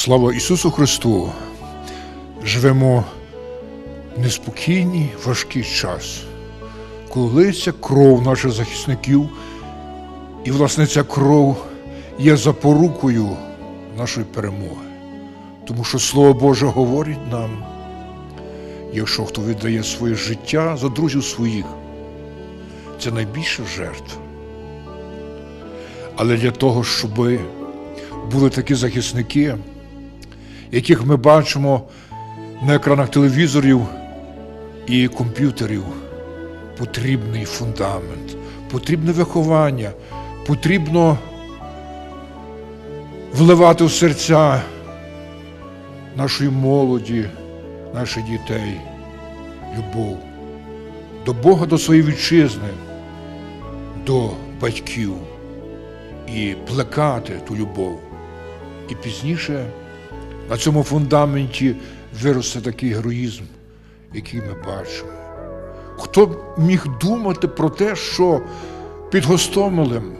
Слава Ісусу Христу! Живемо в неспокійний, важкий час, коли литься кров наших захисників, і, власне, ця кров є запорукою нашої перемоги. Тому що Слово Боже говорить нам, якщо хто віддає своє життя за друзів своїх, це найбільша жертва. Але для того, щоб були такі захисники, яких ми бачимо на екранах телевізорів і комп'ютерів, потрібний фундамент, потрібне виховання, потрібно вливати в серця нашої молоді, наших дітей, любов до Бога, до своєї вітчизни, до батьків. І плекати ту любов. І пізніше на цьому фундаменті виросте такий героїзм, який ми бачимо. Хто міг думати про те, що під Гостомелем,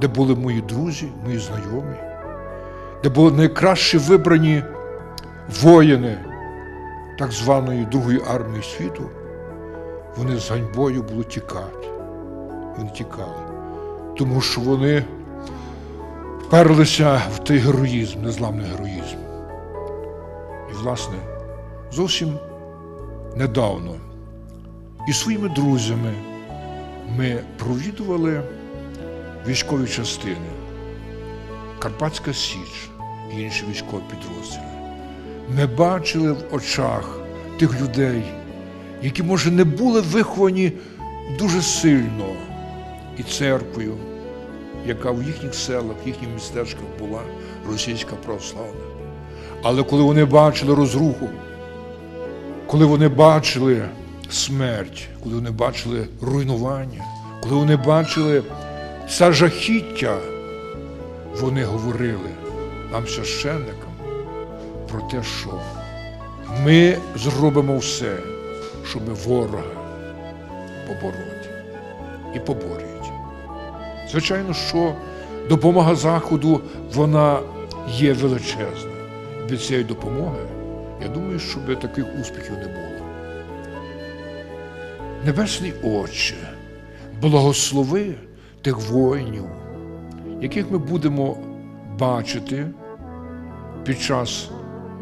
де були мої друзі, мої знайомі, де були найкращі вибрані воїни так званої Другої армії світу, вони з ганьбою будуть тікати. Вони тікали, тому що вони вперлися в той героїзм, незламний героїзм. І, власне, зовсім недавно із своїми друзями ми провідували військові частини, Карпатська Січ і інші військові підрозділи. Ми бачили в очах тих людей, які, може, не були виховані дуже сильно і церквою, яка в їхніх селах, в їхніх містечках була російська православна. Але коли вони бачили розруху, коли вони бачили смерть, коли вони бачили руйнування, коли вони бачили це жахіття, вони говорили нам, священникам, про те, що ми зробимо все, щоб ворога побороти і поборюють. Звичайно, що допомога Заходу вона є величезна. Від цієї допомоги, я думаю, щоб таких успіхів не було. Небесний Отче, благослови тих воїнів, яких ми будемо бачити під час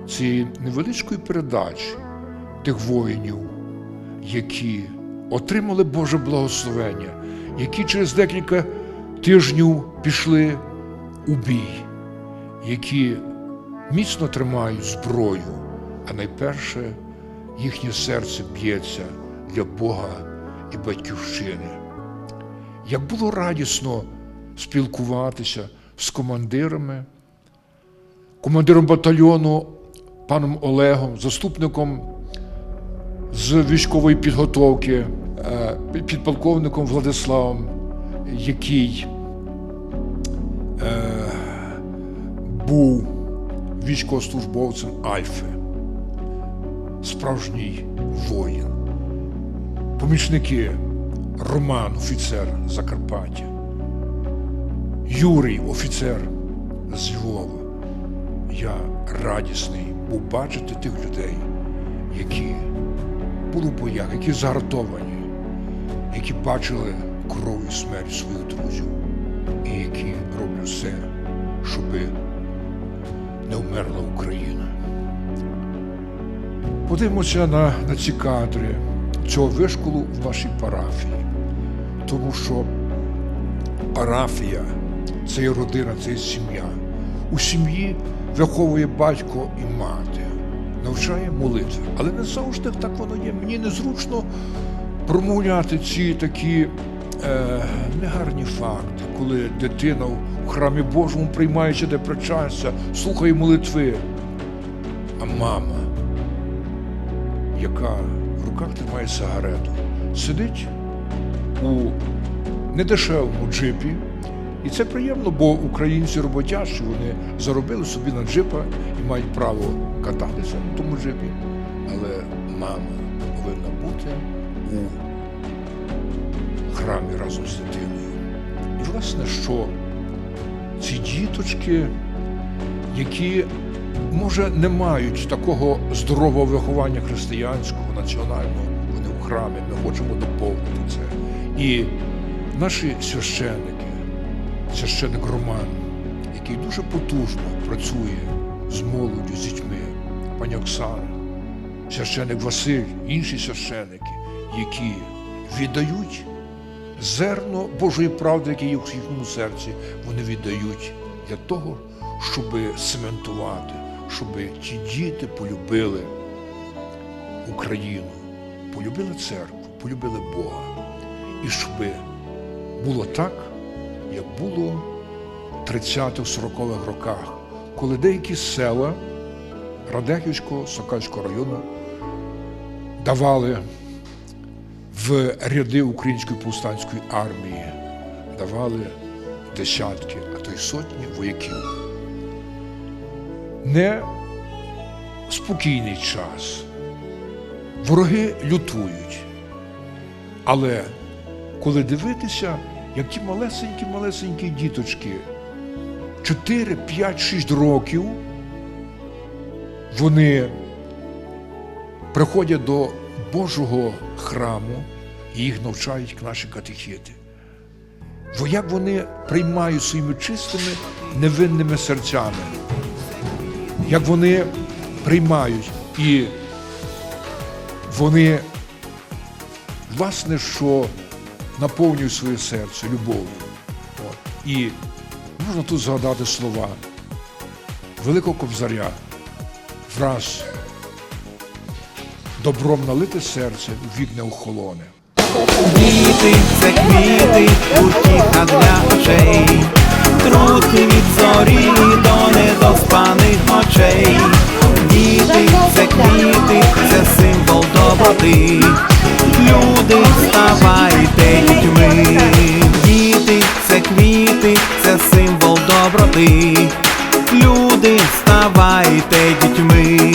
цієї невеличкої передачі тих воїнів, які отримали Боже благословення, які через декілька тижнів пішли у бій, які міцно тримають зброю, а найперше їхнє серце б'ється для Бога і батьківщини. Як було радісно спілкуватися з командирами, командиром батальйону паном Олегом, заступником з військової підготовки, е, підполковником Владиславом, який е, був військовослужбовцем Альфи, справжній воїн, помічники Роман, офіцер Закарпаття, Юрій, офіцер з Львова. Я радісний був бачити тих людей, які були в боях, які загартовані, які бачили кров і смерть своїх друзів, і які роблять все, не вмерла Україна. Подивимося на, на ці кадри цього вишколу в нашій парафії, тому що парафія це є родина, це є сім'я. У сім'ї виховує батько і мати, навчає молитви. Але не завжди так воно є. Мені незручно промовляти ці такі е, негарні факти, коли дитина в храмі Божому приймається, де причастя, слухає молитви. А мама, яка в руках тримає сигарету, сидить у недешевому джипі. І це приємно, бо українці роботящі, вони заробили собі на джипа і мають право кататися на тому джипі. Але мама повинна бути у храмі разом з дитиною. І власне, що ці діточки, які може, не мають такого здорового виховання християнського, національного, вони в храмі. Ми хочемо доповнити це. І наші священники, священик Роман, який дуже потужно працює з молоддю, з дітьми, пані Оксана, священик Василь, інші священики, які віддають зерно Божої правди, яке є в їхньому серці, вони віддають для того, щоб сементувати, щоб ті діти полюбили Україну, полюбили церкву, полюбили Бога. І щоб було так, як було в 30-40-х роках, коли деякі села Радехівського, Сокальського району давали в ряди української повстанської армії, давали десятки, а то й сотні вояків. Не спокійний час. Вороги лютують. Але коли дивитися, як ті малесенькі-малесенькі діточки, 4, 5, 6 років, вони приходять до Божого храму їх навчають наші катехіти. Бо як вони приймають своїми чистими невинними серцями, як вони приймають і вони, власне, що наповнюють своє серце любов'ю. І можна тут згадати слова Великого Кобзаря, враз добром налите серце вік не охолоне. Діти це квіти, утіха для очей, трутки від зорі до недоспаних ночей. Діти це квіти, це символ доброти. Люди, ставайте дітьми. Діти це квіти, це символ доброти. Люди, ставайте дітьми.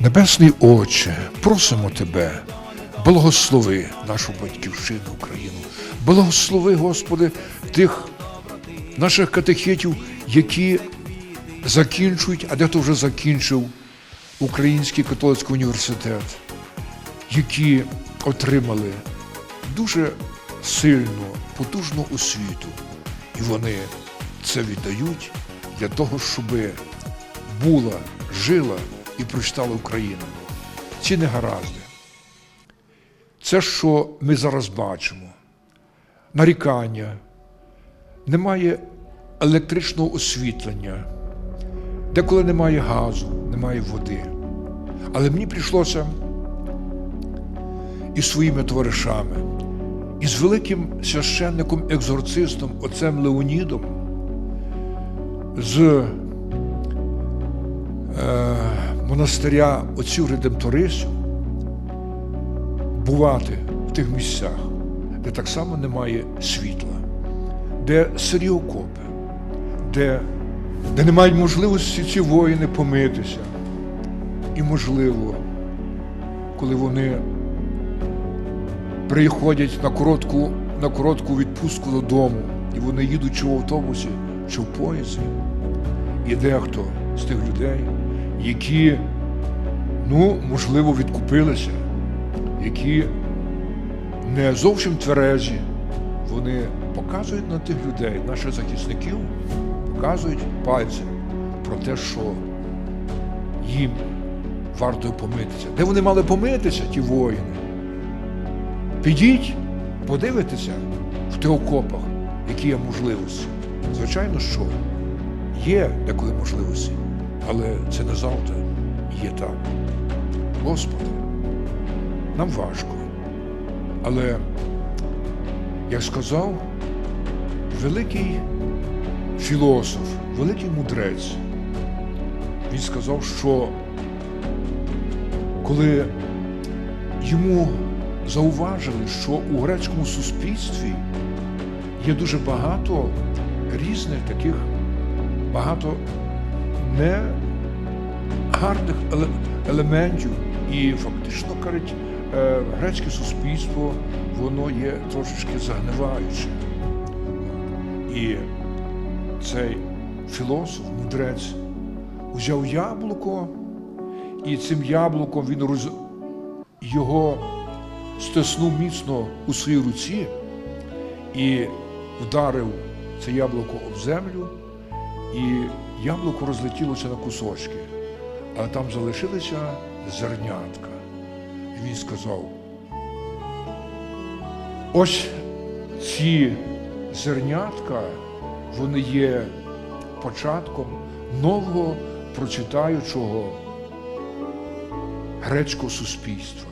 Небесний Отче, просимо Тебе, благослови нашу батьківщину Україну, благослови, Господи, тих наших катехетів, які закінчують, а дехто вже закінчив Український католицький університет, які отримали дуже сильну, потужну освіту, і вони це віддають для того, щоби була, жила і прочитала Україна. Ці негаразди. Це, що ми зараз бачимо, нарікання, немає електричного освітлення, деколи немає газу, немає води. Але мені прийшлося із своїми товаришами, із великим священником-екзорцистом, отцем Леонідом, з е, монастиря отців редемторисів бувати в тих місцях, де так само немає світла, де сирі окопи, де, де не мають можливості ці воїни помитися. І, можливо, коли вони приходять на коротку, на коротку відпустку додому, і вони їдуть чи в автобусі, чи в поїзді, і дехто з тих людей, які, ну, можливо, відкупилися, які не зовсім тверезі, вони показують на тих людей, наших захисників, показують пальцем про те, що їм варто помитися. Де вони мали помитися, ті воїни? Підіть, подивитися в тих окопах, які є можливості. Звичайно, що є деколи можливості, але це не завжди є так. Господи, нам важко. Але, як сказав великий філософ, великий мудрець, він сказав, що коли йому зауважили, що у грецькому суспільстві є дуже багато різних таких, багато негарних еле- елементів. І фактично кажуть, грецьке суспільство воно є трошечки загниваюче. І цей філософ, мудрець, взяв яблуко, і цим яблуком він роз... його стиснув міцно у своїй руці і вдарив це яблуко об землю, і яблуко розлетілося на кусочки, а там залишилися зернятка. І він сказав, ось ці зернятка, вони є початком нового прочитаючого грецького суспільства.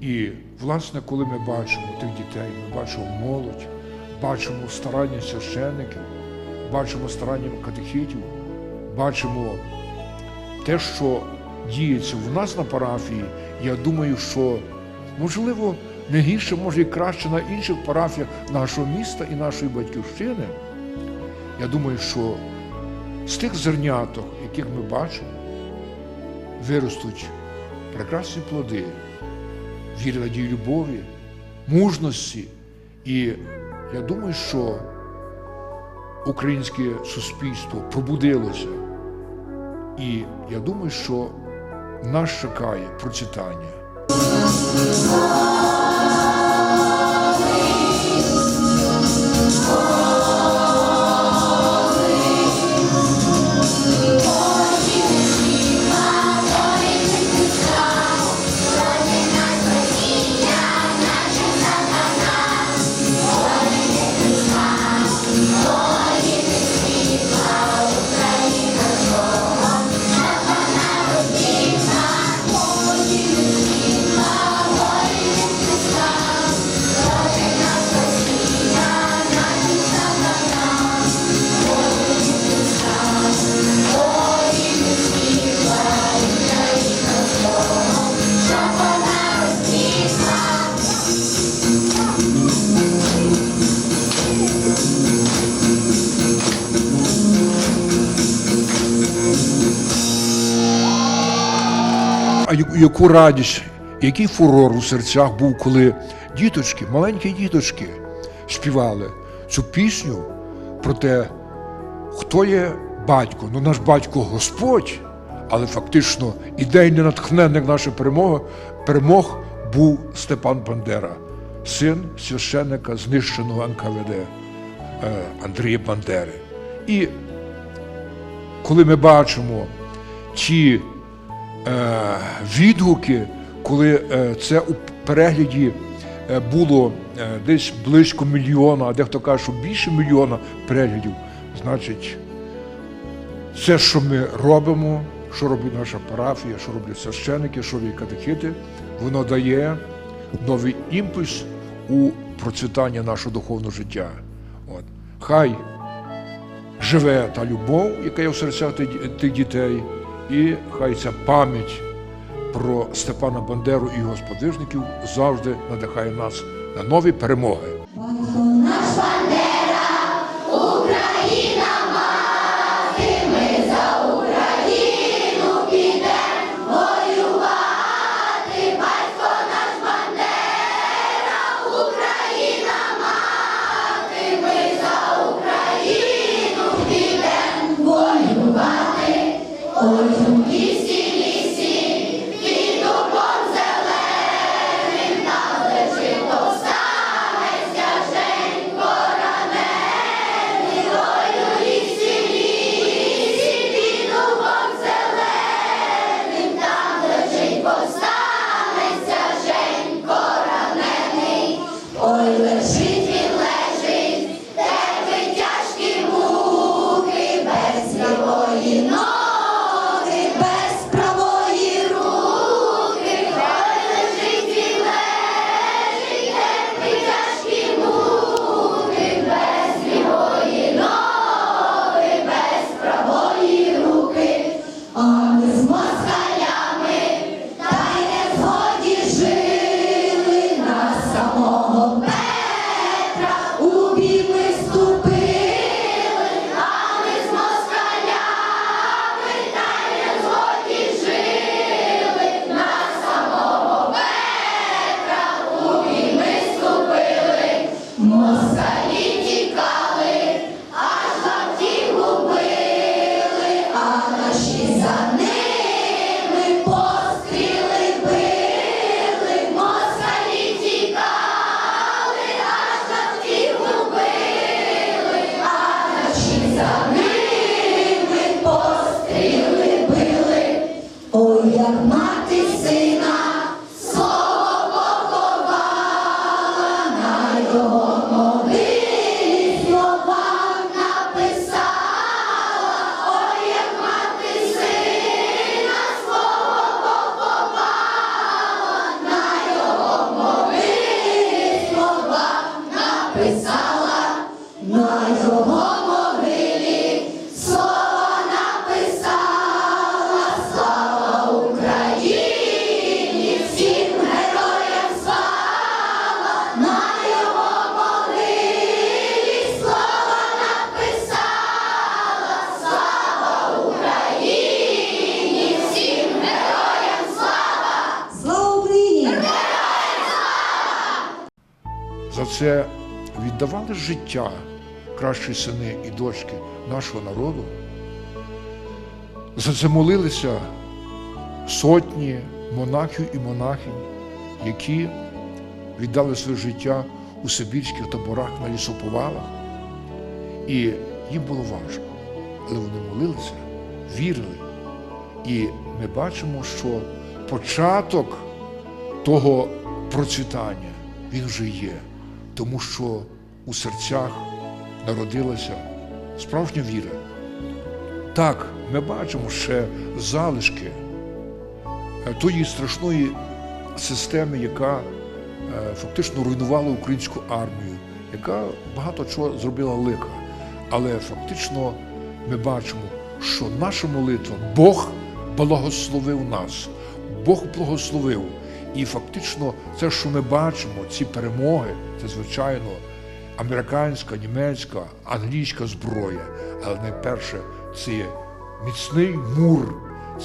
І, власне, коли ми бачимо тих дітей, ми бачимо молодь, бачимо старання священників, бачимо старання катехітів, бачимо те, що діється в нас на парафії, я думаю, що можливо не гірше, може і краще на інших парафіях нашого міста і нашої батьківщини. Я думаю, що з тих зерняток, яких ми бачимо, виростуть прекрасні плоди віри, надії, любові, мужності. І я думаю, що українське суспільство пробудилося. І я думаю, що нас чекає процвітання. Яку радість, який фурор у серцях був, коли діточки, маленькі діточки співали цю пісню про те, хто є батько. Ну, наш батько Господь, але фактично ідейний натхненник нашої перемоги, перемог був Степан Бандера, син священника знищеного НКВД е, Андрія Бандери. І коли ми бачимо ті відгуки, коли е, це у перегляді е, було е, десь близько мільйона, а дехто каже, що більше мільйона переглядів, значить, це, що ми робимо, що робить наша парафія, що роблять священики, що роблять катехити, воно дає новий імпульс у процвітання нашого духовного життя. От. Хай живе та любов, яка є в серцях тих дітей, і хай ця пам'ять про Степана Бандеру і його сподвижників завжди надихає нас на нові перемоги. always як мати це віддавали життя кращі сини і дочки нашого народу. За це молилися сотні монахів і монахинь, які віддали своє життя у Сибірських таборах на лісоповалах. І їм було важко, але вони молилися, вірили. І ми бачимо, що початок того процвітання він вже є, тому що у серцях народилася справжня віра. Так, ми бачимо ще залишки е, тої страшної системи, яка е, фактично руйнувала українську армію, яка багато чого зробила лика. Але фактично ми бачимо, що наша молитва, Бог благословив нас, Бог благословив. І фактично це, що ми бачимо, ці перемоги, це звичайно американська, німецька, англійська зброя. Але найперше це є міцний мур,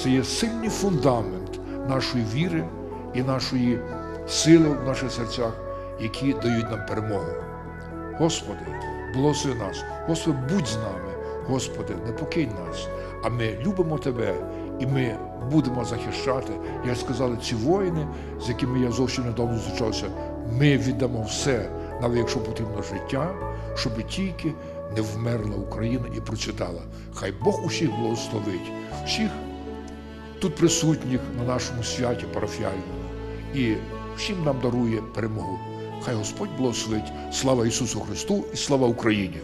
це є сильний фундамент нашої віри і нашої сили в наших серцях, які дають нам перемогу. Господи, благослови нас, Господи, будь з нами, Господи, не покинь нас. А ми любимо Тебе і ми будемо захищати. Як сказали ці воїни, з якими я зовсім недавно зустрічався, ми віддамо все, навіть якщо потрібно життя, щоб тільки не вмерла Україна і процвітала. Хай Бог усіх благословить, всіх тут присутніх на нашому святі парафіальному і всім нам дарує перемогу. Хай Господь благословить. Слава Ісусу Христу і слава Україні!